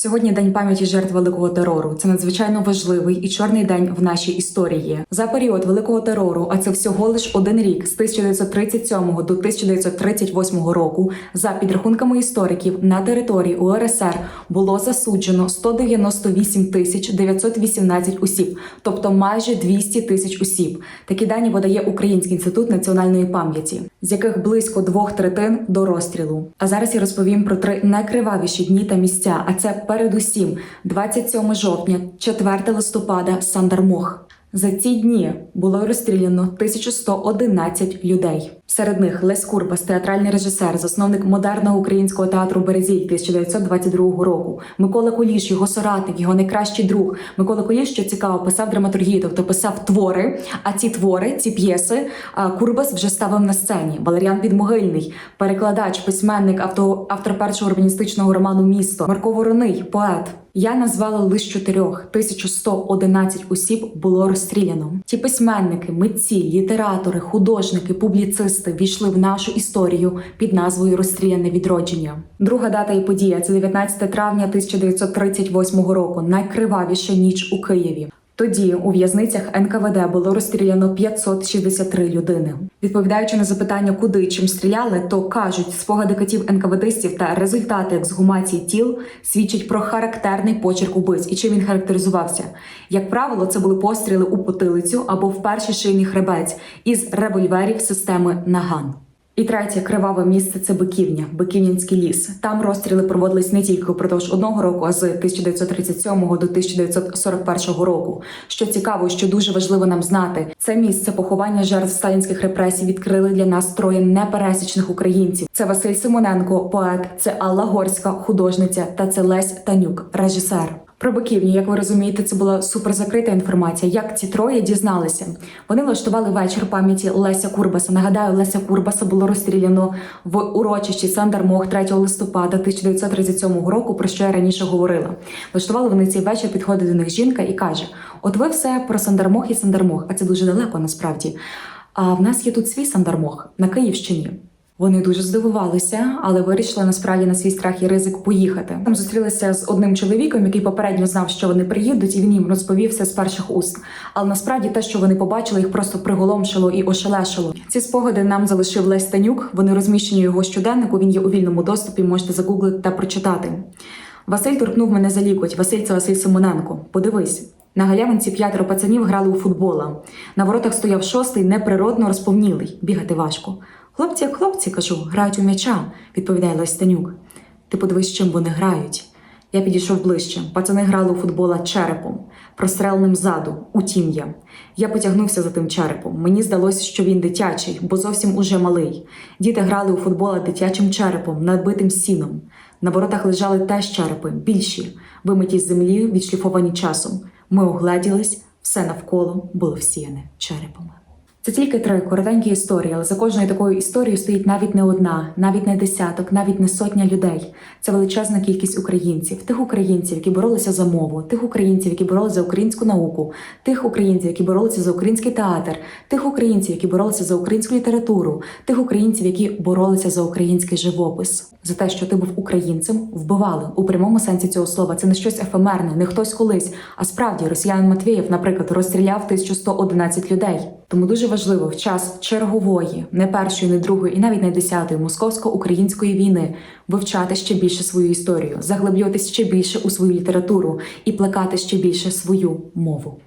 Сьогодні день пам'яті жертв великого терору. Це надзвичайно важливий і чорний день в нашій історії. За період великого терору, а це всього лиш один рік з 1937 до 1938 року. За підрахунками істориків на території УРСР було засуджено 198 тисяч 918 осіб, тобто майже 200 тисяч осіб. Такі дані видає Український інститут національної пам'яті, з яких близько двох третин до розстрілу. А зараз я розповім про три найкривавіші дні та місця. А це передусім 27 жовтня, 4 листопада, Сандармох. За ці дні було розстріляно 1111 людей. Серед них Лесь Курбас, театральний режисер, засновник модерного українського театру Березіль 1922 року. Микола Куліш, його соратник, його найкращий друг. Микола Куліш, що цікаво, писав драматургію, тобто писав твори. А ці твори, ці п'єси, а, Курбас вже ставив на сцені. Валеріан Підмогильний, перекладач, письменник, авто, автор першого урбаністичного роману Місто, Марко Вороний, поет. Я назвала лише чотирьох 1111 осіб було розстріляно. Ті письменники, митці, літератори, художники, публіцисти війшли в нашу історію під назвою Розстріляне відродження. Друга дата і подія це 19 травня 1938 року. Найкривавіша ніч у Києві. Тоді у в'язницях НКВД було розстріляно 563 людини. Відповідаючи на запитання, куди чим стріляли, то кажуть, спогади катів НКВДистів та результати ексгумації тіл свідчать про характерний почерк убивць і чим він характеризувався. Як правило, це були постріли у потилицю або в перший шийний хребець із револьверів системи Наган. І третє криваве місце це Биківня, Биківнянський ліс. Там розстріли проводились не тільки упродовж одного року, а з 1937 до 1941 року. Що цікаво, що дуже важливо нам знати, це місце поховання жертв сталінських репресій відкрили для нас троє непересічних українців. Це Василь Симоненко, поет, це Алла Горська, художниця, та це Лесь Танюк, режисер. Про биківню, як ви розумієте, це була суперзакрита інформація. Як ці троє дізналися? Вони влаштували вечір пам'яті Леся Курбаса. Нагадаю, Леся Курбаса було розстріляно в урочищі Сандармох 3 листопада 1937 року, про що я раніше говорила. Влаштували вони цей вечір, підходить до них жінка і каже: От ви все про Сандармох і Сандармох, а це дуже далеко насправді. А в нас є тут свій Сандармох на Київщині. Вони дуже здивувалися, але вирішили насправді на свій страх і ризик поїхати. Там зустрілися з одним чоловіком, який попередньо знав, що вони приїдуть, і він їм розповів все з перших уст. Але насправді те, що вони побачили, їх просто приголомшило і ошелешило. Ці спогади нам залишив Лесь Танюк. Вони розміщені у його щоденнику. Він є у вільному доступі. Можете загуглити та прочитати. Василь торкнув мене за лікоть. Василь це Василь Симоненко. Подивись. На галявинці п'ятеро пацанів грали у футбола. На воротах стояв шостий, неприродно розповнілий. Бігати важко. Хлопці, як хлопці, кажу, грають у м'яча, відповідає Лесь Ти подивись, чим вони грають. Я підійшов ближче. Пацани грали у футбола черепом, простреленим ззаду, у тім'я. Я потягнувся за тим черепом. Мені здалося, що він дитячий, бо зовсім уже малий. Діти грали у футбола дитячим черепом, набитим сіном. На воротах лежали теж черепи, більші, вимиті з землі, відшліфовані часом. Ми огледілись, все навколо було всіяне черепами. Це тільки три коротенькі історії, але за кожною такою історією стоїть навіть не одна, навіть не десяток, навіть не сотня людей. Це величезна кількість українців, тих українців, які боролися за мову, тих українців, які боролися за українську науку, тих українців, які боролися за український театр, тих українців, які боролися за українську літературу, тих українців, які боролися за український живопис. За те, що ти був українцем, вбивали у прямому сенсі цього слова. Це не щось ефемерне, не хтось колись. А справді росіянин Матвієв, наприклад, розстріляв 1111 людей. Тому дуже важливо в час чергової, не першої, не другої, і навіть не десятої московсько-української війни вивчати ще більше свою історію, заглиблюватись ще більше у свою літературу і плекати ще більше свою мову.